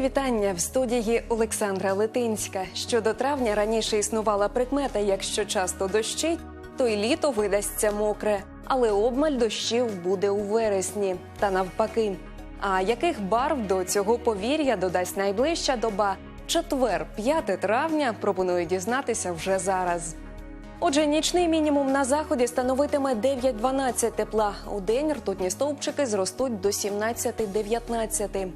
Вітання в студії Олександра Литинська. Щодо травня раніше існувала прикмета, якщо часто дощить, то й літо видасться мокре, але обмаль дощів буде у вересні та навпаки. А яких барв до цього повір'я додасть найближча доба? Четвер, 5 травня, пропоную дізнатися вже зараз. Отже, нічний мінімум на заході становитиме 9-12 тепла. У день ртутні стовпчики зростуть до 17-19.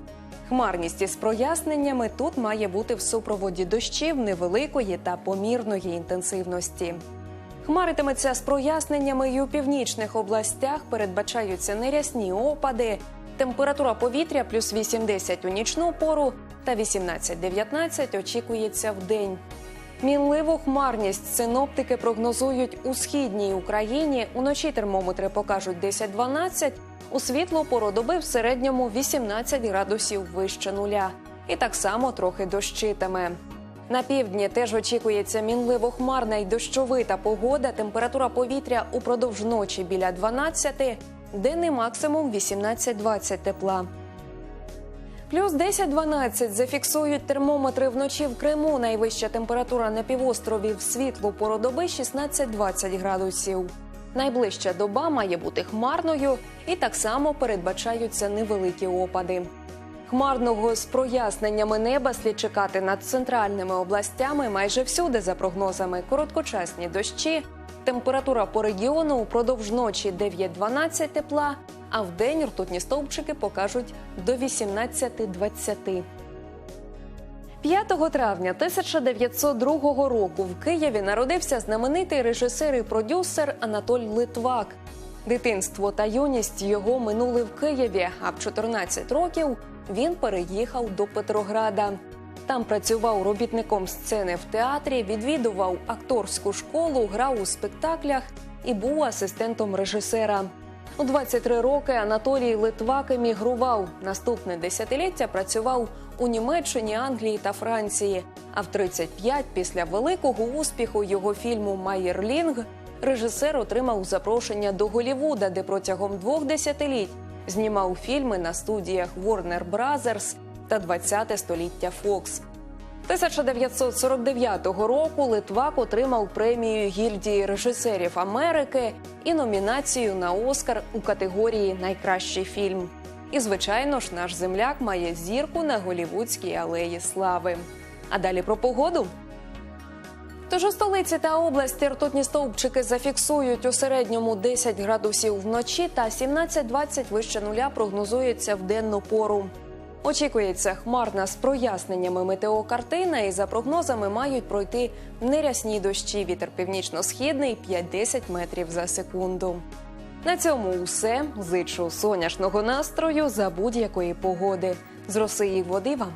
Хмарність із проясненнями тут має бути в супроводі дощів невеликої та помірної інтенсивності. Хмаритиметься з проясненнями й у північних областях. Передбачаються нерясні опади. Температура повітря плюс 8-10 у нічну пору та 18-19 очікується в день. Мінливу хмарність синоптики прогнозують у східній Україні. Уночі термометри покажуть 10-12, у світло пору доби в середньому 18 градусів вище нуля. І так само трохи дощитиме. На півдні теж очікується мінливо хмарна й дощовита погода. Температура повітря упродовж ночі біля 12, денний максимум 18-20 тепла. Плюс 10-12 зафіксують термометри вночі в Криму. Найвища температура на півострові в світлу пору доби 16-20 градусів. Найближча доба має бути хмарною і так само передбачаються невеликі опади. Хмарного з проясненнями неба слід чекати над центральними областями майже всюди за прогнозами. Короткочасні дощі. Температура по регіону упродовж ночі 9-12 тепла, а вдень ртутні стовпчики покажуть до 18-20. 5 травня 1902 року в Києві народився знаменитий режисер і продюсер Анатоль Литвак. Дитинство та юність його минули в Києві, а в 14 років він переїхав до Петрограда. Там працював робітником сцени в театрі, відвідував акторську школу, грав у спектаклях і був асистентом режисера. У 23 роки Анатолій Литвак емігрував. Наступне десятиліття працював у Німеччині, Англії та Франції. А в 35 після великого успіху його фільму Майерлінг режисер отримав запрошення до Голівуда, де протягом двох десятиліть знімав фільми на студіях Warner Brothers та 20 століття Фокс. 1949 року Литвак отримав премію гільдії режисерів Америки і номінацію на Оскар у категорії Найкращий фільм. І, звичайно ж, наш земляк має зірку на голівудській алеї слави. А далі про погоду. Тож у столиці та області ртутні стовпчики зафіксують у середньому 10 градусів вночі та 17-20 вище нуля прогнозується в денну пору. Очікується хмарна з проясненнями метеокартина, і за прогнозами мають пройти нерясні дощі. Вітер північно-східний 5-10 метрів за секунду. На цьому усе. Зичу сонячного настрою за будь-якої погоди. З роси і води вам.